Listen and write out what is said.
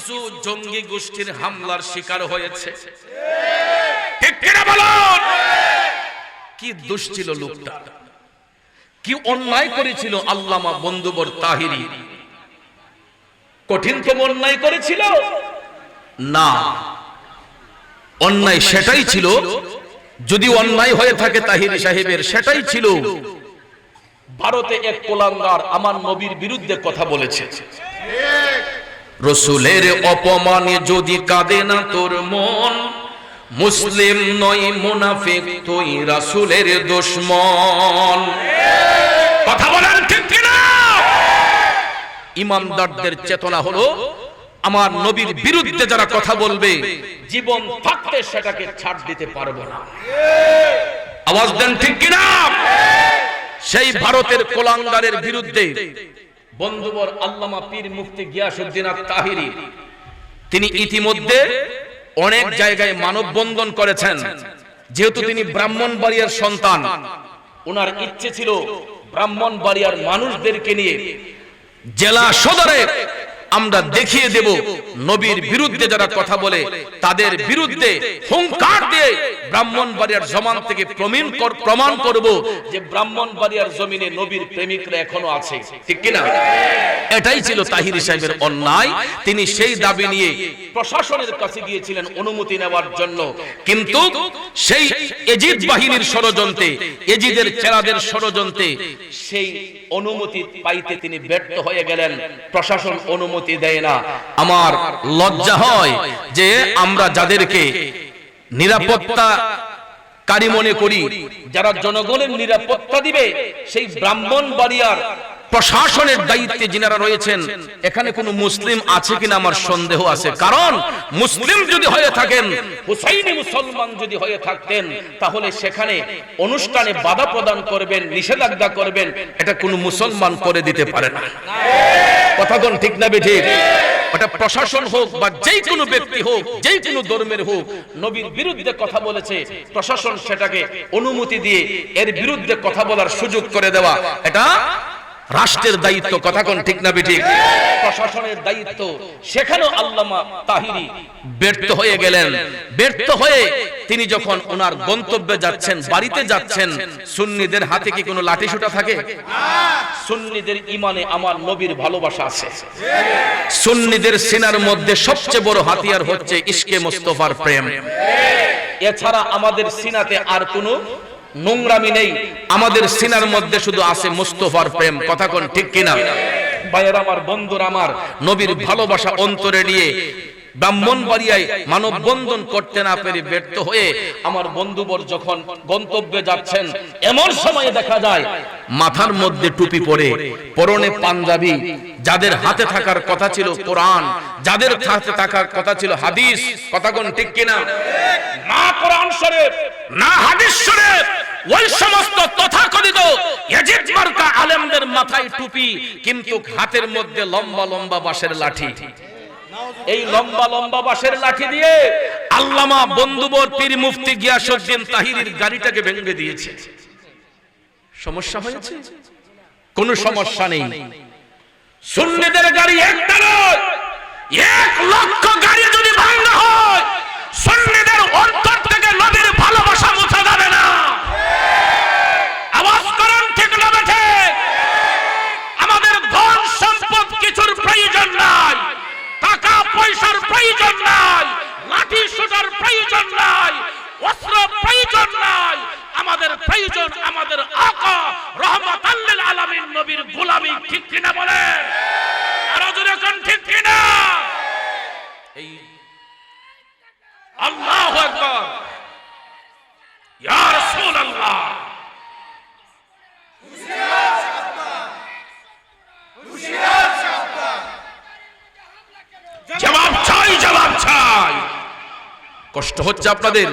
কিছু জঙ্গি গোষ্ঠীর হামলার শিকার হয়েছে। কি দোষ ছিল লোকটা। কি অন্যায় করেছিল আল্লামা বন্ধুবর তাহিরি। কঠিন তো অন্যায় করেছিল? না। অন্যায় সেটাই ছিল যদি অন্যায় হয়ে থাকে তাহিরি সাহেবের সেটাই ছিল। ভারতে এক কোলাঙ্গার আমার নবীর বিরুদ্ধে কথা বলেছে। রসুলের অপমানে যদি কাঁদে না তোর মন, মুসলিম নয়, মুনাফিক, তুই রাসুলের দুশ্মন। কথা বলেন ঠিক কিনা? ইমানদারদের চেতনা হলো, আমার নবীর বিরুদ্ধে যারা কথা বলবে, জীবন থাকতে সেটাকে ছাড় দিতে পারব না। আওয়াজ দেন ঠিক কিনা? সেই ভারতের কোলাঙ্গারের বিরুদ্ধে বন্ধুবর আল্লামা পীর মুফতি গিয়াসুদ্দিন তাহিরি তিনি ইতিমধ্যে অনেক জায়গায় মানববন্ধন করেছেন। যেহেতু তিনি ব্রাহ্মণ বাড়িয়ার সন্তান, ওনার ইচ্ছে ছিল ব্রাহ্মণ বাড়িয়ার মানুষদেরকে নিয়ে জেলা সদরে আমরা দেখিয়ে দেব নবীর বিরুদ্ধে যারা কথা বলে, তাদের বিরুদ্ধে হুঙ্কার দিয়ে ব্রাহ্মণবাড়িয়ার জমান থেকে প্রমাণ প্রমাণ করব যে ব্রাহ্মণবাড়িয়ার জমিনে নবীর প্রেমিকরা এখনও আছে। ঠিক কিনা? এটাই ছিল তাহিরি সাহেবের অন্যায়। তিনি সেই দাবি নিয়ে প্রশাসনের কাছে গিয়েছিলেন অনুমতি নেওয়ার জন্য। কিন্তু সেই এজিদ বাহিনীর ষড়যন্ত্রে, এজিদের চেরাদের ষড়যন্ত্রে সেই অনুমতি পাইতে তিনি ব্যর্থ হয়ে গেলেন। প্রশাসন অনুমতি দেয় না। আমার লজ্জা হয় যে আমরা যাদেরকে নিরাপত্তা কারি মনে করি, যারা জনগণের নিরাপত্তা দিবে, সেই ব্রাহ্মণ বাড়িয়ার প্রশাসনের দায়িত্বে যিনারা রয়েছেন, এখানে কোনো মুসলিম আছে কিনা আমার সন্দেহ আছে। কারণ মুসলিম যদি হয়ে থাকেন, হুসাইনি মুসলমান যদি হয়ে থাকতেন, তাহলে সেখানে অনুষ্ঠানে বাধা প্রদান করবেন, নিষেধাজ্ঞা করবেন, এটা কোনো মুসলমান করে দিতে পারে না। কথাগণ ঠিক না বেঠিক ওটা প্রশাসন হোক বা যেই কোনো ব্যক্তি হোক যেই কোনো ধর্মের হোক, নবীর বিরুদ্ধে কথা বলেছে, প্রশাসন সেটাকে অনুমতি দিয়ে এর বিরুদ্ধে কথা বলার সুযোগ করে দেওয়া। এটা রাষ্ট্রের দায়িত্ব, কথা কোন ঠিক না বেঠিক প্রশাসনের দায়িত্ব। সেখানেও আল্লামা তাহিরি ব্যর্থ হয়ে গেলেন। ব্যর্থ হয়ে তিনি যখন ওনার গন্তব্যে যাচ্ছেন, বাড়িতে যাচ্ছেন, সুন্নিদের হাতে কি কোনো লাঠি সুটা থাকে? সুন্নিদের ইমানে আমার নবীর ভালোবাসা আছে। সুন্নিদের সিনার মধ্যে সবচেয়ে বড় হাতিয়ার হচ্ছে ইশকে মুস্তফার প্রেম। এছাড়া আমাদের সিনাতে আর কোনো নোংরামি নেই। আমাদের সিনার মধ্যে শুধু আছে মুস্তফার প্রেম। কথা কোন ঠিক কিনা? ভাইয়ের আমার, বন্ধুর আমার, নবীর ভালোবাসা অন্তরে নিয়ে ব্রাহ্মণবাড়িয়ায় মানববন্ধন করতে না পেরে ব্যর্থ হয়ে আমার বন্ধুবর যখন গন্তব্যে যাচ্ছেন এমন সময়ে দেখা যায় মাথার মধ্যে টুপি পরে পরনে পাঞ্জাবি যাদের হাতে থাকার কথা ছিল কোরআন যাদের হাতে থাকার কথা ছিল হাদিস কথা কোন ঠিক কিনা? না কোরআন শরীফ না হাদিস শরীফ ওই সমস্ত তথাকথিত ইয়াজিদ মার্কা আলেমদের মাথায় টুপি কিন্তু হাতের মধ্যে লম্বা লম্বা বাঁশের লাঠি। এই লম্বা লম্বা বাঁশের লাঠি দিয়ে আল্লামা বন্ধুবর পীর মুফতি গিয়াসউদ্দিন তাহিরির গাড়িটাকে ভেঙে দিয়েছে। সমস্যা হয়েছে? কোন সমস্যা নেই। সুন্নিদের গাড়ি একটা নয় এক লক্ষ গাড়ি যদি ভাঙা হয় সুন্নিদের অন্তর থেকে নবীর ভালোবাসা মুছা যাবে না আওয়াজ করেন ঠিক না বেঠে আমাদের ধন সম্পদ কিছুর প্রয়োজন নাই টাকা পয়সার প্রয়োজন নাই লাঠি সোটার প্রয়োজন নাই অস্ত্র প্রয়োজন নাই আমাদের প্রয়োজন আমাদের আকা রহমত আল্লিল আলামিন নবীর গোলামি ঠিক কিনা বলেন আরও জোরে কোন ঠিক কিনা এই আল্লাহু আকবার। ইয়া রাসূলুল্লাহ। জবাব চাই জবাব চাই। কষ্ট হচ্ছে আপনাদের।